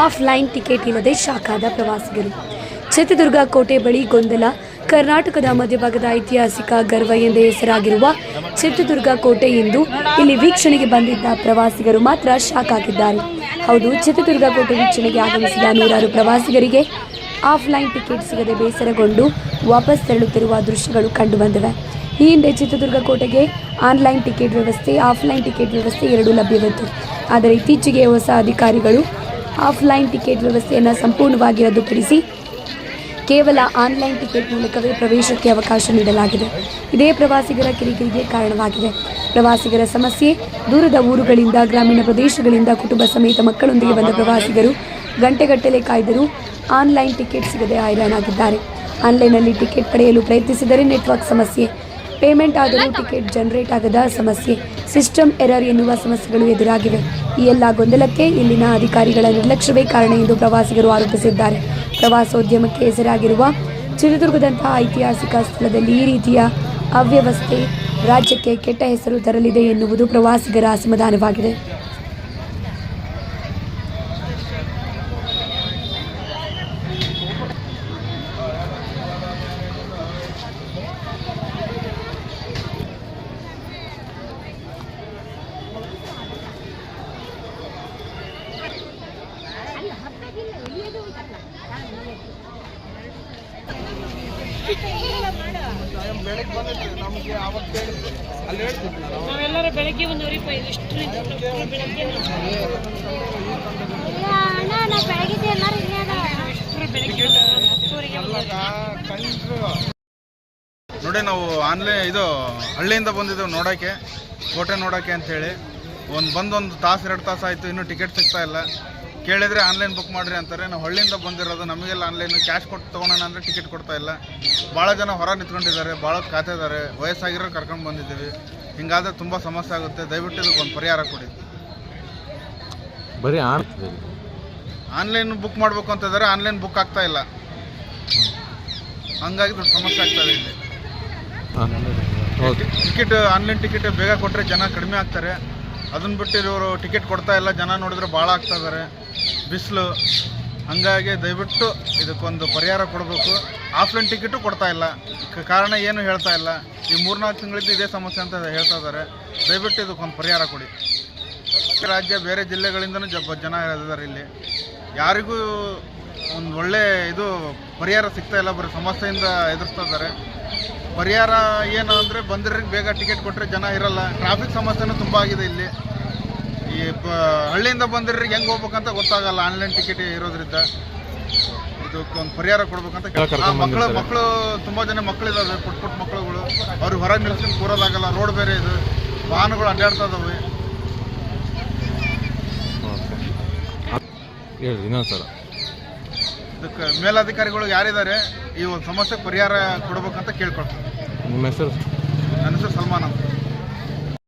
Offline ticket ಇಲ್ಲದೆ ಶಾಖಾದ ಪ್ರವಾಸಿಗರು. ಚಿತ್ರದುರ್ಗ ಕೋಟೆ ಬಳಿ ಗೊಂದಲ. ಕರ್ನಾಟಕದ ಮಧ್ಯಭಾಗದ ಐತಿಹಾಸಿಕ ಗರ್ವ ಎಂದೇ ಹೆಸರಾಗಿರುವ ಚಿತ್ರದುರ್ಗ ಕೋಟೆ ಎಂದು ಇಲ್ಲಿ ವೀಕ್ಷಣೆಗೆ ಬಂದಿದ್ದ ಪ್ರವಾಸಿಗರು ಮಾತ್ರ ಶಾಕ್ ಆಗಿದ್ದಾರೆ. ಹೌದು, ಚಿತ್ರದುರ್ಗ ಕೋಟೆ ವೀಕ್ಷಣೆಗೆ ಆಗಮಿಸಿದ ನೂರಾರು ಪ್ರವಾಸಿಗರಿಗೆ ಆಫ್ಲೈನ್ ಟಿಕೆಟ್ ಸಿಗದೆ ಬೇಸರಗೊಂಡು ವಾಪಸ್ ತೆರಳುತ್ತಿರುವ ದೃಶ್ಯಗಳು ಕಂಡುಬಂದಿವೆ. ಈ ಹಿಂದೆ ಚಿತ್ರದುರ್ಗ ಕೋಟೆಗೆ ಆನ್ಲೈನ್ ಟಿಕೆಟ್ ವ್ಯವಸ್ಥೆ, ಆಫ್ಲೈನ್ ಟಿಕೆಟ್ ವ್ಯವಸ್ಥೆ ಎರಡೂ ಲಭ್ಯವಿತ್ತು. ಆದರೆ ಇತ್ತೀಚೆಗೆ ಹೊಸ ಅಧಿಕಾರಿಗಳು ಆಫ್ಲೈನ್ ಟಿಕೆಟ್ ವ್ಯವಸ್ಥೆಯನ್ನು ಸಂಪೂರ್ಣವಾಗಿ ರದ್ದುಪಡಿಸಿ ಕೇವಲ ಆನ್ಲೈನ್ ಟಿಕೆಟ್ ಮೂಲಕವೇ ಪ್ರವೇಶಕ್ಕೆ ಅವಕಾಶ ನೀಡಲಾಗಿದೆ. ಇದೇ ಪ್ರವಾಸಿಗರ ಕಿರಿಕಿರಿಗೆ ಕಾರಣವಾಗಿದೆ. ಪ್ರವಾಸಿಗರ ಸಮಸ್ಯೆ, ದೂರದ ಊರುಗಳಿಂದ, ಗ್ರಾಮೀಣ ಪ್ರದೇಶಗಳಿಂದ ಕುಟುಂಬ ಸಮೇತ ಮಕ್ಕಳೊಂದಿಗೆ ಬಂದ ಪ್ರವಾಸಿಗರು ಗಂಟೆಗಟ್ಟಲೆ ಕಾಯ್ದರೂ ಆನ್ಲೈನ್ ಟಿಕೆಟ್ ಸಿಗದೆ ಹೈರಾಣಾಗಿದ್ದಾರೆ. ಆನ್ಲೈನ್ನಲ್ಲಿ ಟಿಕೆಟ್ ಪಡೆಯಲು ಪ್ರಯತ್ನಿಸಿದರೆ ನೆಟ್ವರ್ಕ್ ಸಮಸ್ಯೆ. ಪೇಮೆಂಟ್ ಆದರೂ ಟಿಕೆಟ್ ಜನರೇಟ್ ಆಗದ ಸಮಸ್ಯೆ. ಸಿಸ್ಟಮ್ ಎರರ್ ಎನ್ನುವ ಸಮಸ್ಯೆಗಳು ಎದುರಾಗಿವೆ. ಈ ಎಲ್ಲ ಗೊಂದಲಕ್ಕೆ ಇಲ್ಲಿನ ಅಧಿಕಾರಿಗಳ ನಿರ್ಲಕ್ಷ್ಯವೇ ಕಾರಣ ಎಂದು ಪ್ರವಾಸಿಗರು ಆರೋಪಿಸಿದ್ದಾರೆ. ಪ್ರವಾಸೋದ್ಯಮಕ್ಕೆ ಹೆಸರಾಗಿರುವ ಚಿತ್ರದುರ್ಗದಂತಹ ಐತಿಹಾಸಿಕ ಸ್ಥಳದಲ್ಲಿ ಈ ರೀತಿಯ ಅವ್ಯವಸ್ಥೆ ರಾಜ್ಯಕ್ಕೆ ಕೆಟ್ಟ ಹೆಸರು ತರಲಿದೆ ಎನ್ನುವುದು ಪ್ರವಾಸಿಗರ ಅಸಮಾಧಾನವಾಗಿದೆ. ನೋಡಿ ನಾವು ಆನ್ಲೈನ್ ಇದು ಹಳ್ಳಿಯಿಂದ ಬಂದಿದ್ದೇವೆ ನೋಡೋಕ್ಕೆ ಕೋಟೆ ನೋಡೋಕ್ಕೆ ಅಂತೇಳಿ ಒಂದು ಬಂದು ಒಂದು ತಾಸು, ಎರಡು ತಾಸು ಆಯಿತು, ಇನ್ನೂ ಟಿಕೆಟ್ ಸಿಗ್ತಾ ಇಲ್ಲ. ಕೇಳಿದರೆ ಆನ್ಲೈನ್ ಬುಕ್ ಮಾಡಿರಿ ಅಂತಾರೆ. ನಾವು ಹಳ್ಳಿಯಿಂದ ಬಂದಿರೋದು ನಮಗೆಲ್ಲ ಆನ್ಲೈನ್ ಕ್ಯಾಶ್ ಕೊಟ್ಟು ತೊಗೊಳೋಣ ಅಂದರೆ ಟಿಕೆಟ್ ಕೊಡ್ತಾ ಇಲ್ಲ. ಭಾಳ ಜನ ಹೊರ ನಿಂತ್ಕೊಂಡಿದ್ದಾರೆ ಭಾಳ ಕಾತಿದ್ದಾರೆ ವಯಸ್ಸಾಗಿರೋರು ಕರ್ಕೊಂಡು ಬಂದಿದ್ದೀವಿ. ಹಿಂಗಾದ್ರೆ ತುಂಬ ಸಮಸ್ಯೆ ಆಗುತ್ತೆ. ದಯವಿಟ್ಟು ಇದಕ್ಕೊಂದು ಪರಿಹಾರ ಕೊಡಿ. ಬರೀ ಆನ್ಲೈನ್ ಬುಕ್ ಮಾಡಬೇಕು ಅಂತಿದ್ದಾರೆ ಆನ್ಲೈನ್ ಬುಕ್ ಆಗ್ತಾ ಇಲ್ಲ. ಹಂಗಾಗಿ ದೊಡ್ಡ ಸಮಸ್ಯೆ ಆಗ್ತಾ ಇದೆ ಇಲ್ಲಿ. ಟಿಕೆಟ್ ಆನ್ಲೈನ್ ಟಿಕೆಟ್ ಬೇಗ ಕೊಟ್ಟರೆ ಜನ ಕಡಿಮೆ ಆಗ್ತಾರೆ. ಅದನ್ನ ಬಿಟ್ಟು ಇವರು ಟಿಕೆಟ್ ಕೊಡ್ತಾ ಇಲ್ಲ, ಜನ ನೋಡಿದ್ರೆ ಭಾಳ ಆಗ್ತಾ ಇದ್ದಾರೆ ಬಿಸಿಲು. ಹಂಗಾಗಿ ದಯವಿಟ್ಟು ಇದಕ್ಕೊಂದು ಪರಿಹಾರ ಕೊಡಬೇಕು. ಆಫ್ಲೈನ್ ಟಿಕೆಟು ಕೊಡ್ತಾ ಇಲ್ಲ. ಕಾರಣ ಏನು ಹೇಳ್ತಾ ಇಲ್ಲ. ಈ ಮೂರ್ನಾಲ್ಕು ತಿಂಗಳಿದ್ದು ಇದೇ ಸಮಸ್ಯೆ ಅಂತ ಹೇಳ್ತಾ ಇದ್ದಾರೆ ದಯವಿಟ್ಟು ಇದಕ್ಕೊಂದು ಪರಿಹಾರ ಕೊಡಿ. ರಾಜ್ಯ ಬೇರೆ ಜಿಲ್ಲೆಗಳಿಂದನೂ ಜಬ್ಬ ಜನ ಇದ್ದಾರೆ ಇಲ್ಲಿ. ಯಾರಿಗೂ ಒಂದು ಒಳ್ಳೆ ಇದು ಪರಿಹಾರ ಸಿಗ್ತಾ ಇಲ್ಲ, ಬರೀ ಸಮಸ್ಯೆಯಿಂದ ಎದುರಿಸ್ತಾ ಇದ್ದಾರೆ ಪರಿಹಾರ ಏನು ಅಂದರೆ ಬಂದಿರೋರಿಗೆ ಬೇಗ ಟಿಕೆಟ್ ಕೊಟ್ಟರೆ ಜನ ಇರಲ್ಲ. ಟ್ರಾಫಿಕ್ ಸಮಸ್ಯೆನೂ ತುಂಬ ಆಗಿದೆ ಇಲ್ಲಿ. ಈ ಬ ಹಳ್ಳಿಯಿಂದ ಬಂದಿರೋರಿಗೆ ಹೆಂಗೆ ಹೋಗ್ಬೇಕಂತ ಗೊತ್ತಾಗಲ್ಲ. ಆನ್ಲೈನ್ ಟಿಕೆಟ್ ಇರೋದ್ರಿಂದ. ಇದಕ್ಕೊಂದು ಪರಿಹಾರ ಕೊಡ್ಬೇಕಂತ ಮಕ್ಕಳು ಮಕ್ಕಳು ತುಂಬ ಜನ ಮಕ್ಕಳಿದ್ದಾವೆ ಪುಟ್ಟ ಪುಟ್ಟ ಮಕ್ಕಳುಗಳು. ಅವ್ರಿಗೆ ಹೊರಗೆ ನಿಲ್ಸ್ಕೊಂಡು ಕೂರೋದಾಗಲ್ಲ. ರೋಡ್ ಬೇರೆ ಇದು. ವಾಹನಗಳು ಅಡ್ಡಾಡ್ತಾ ಇದಾವೆ. ಹೇಳಿ ಇನ್ನೊಂದು ಸಲ ಇದಕ್ಕೆ ಮೇಲಧಿಕಾರಿಗಳು ಯಾರಿದ್ದಾರೆ ಈ ಒಂದು ಸಮಸ್ಯೆಗೆ ಪರಿಹಾರ ಕೊಡಬೇಕಂತ ಕೇಳ್ಕೊಳ್ತೀನಿ. ನನ್ನ ಹೆಸರು ಸಲ್ಮಾನ್ ಅಂತ.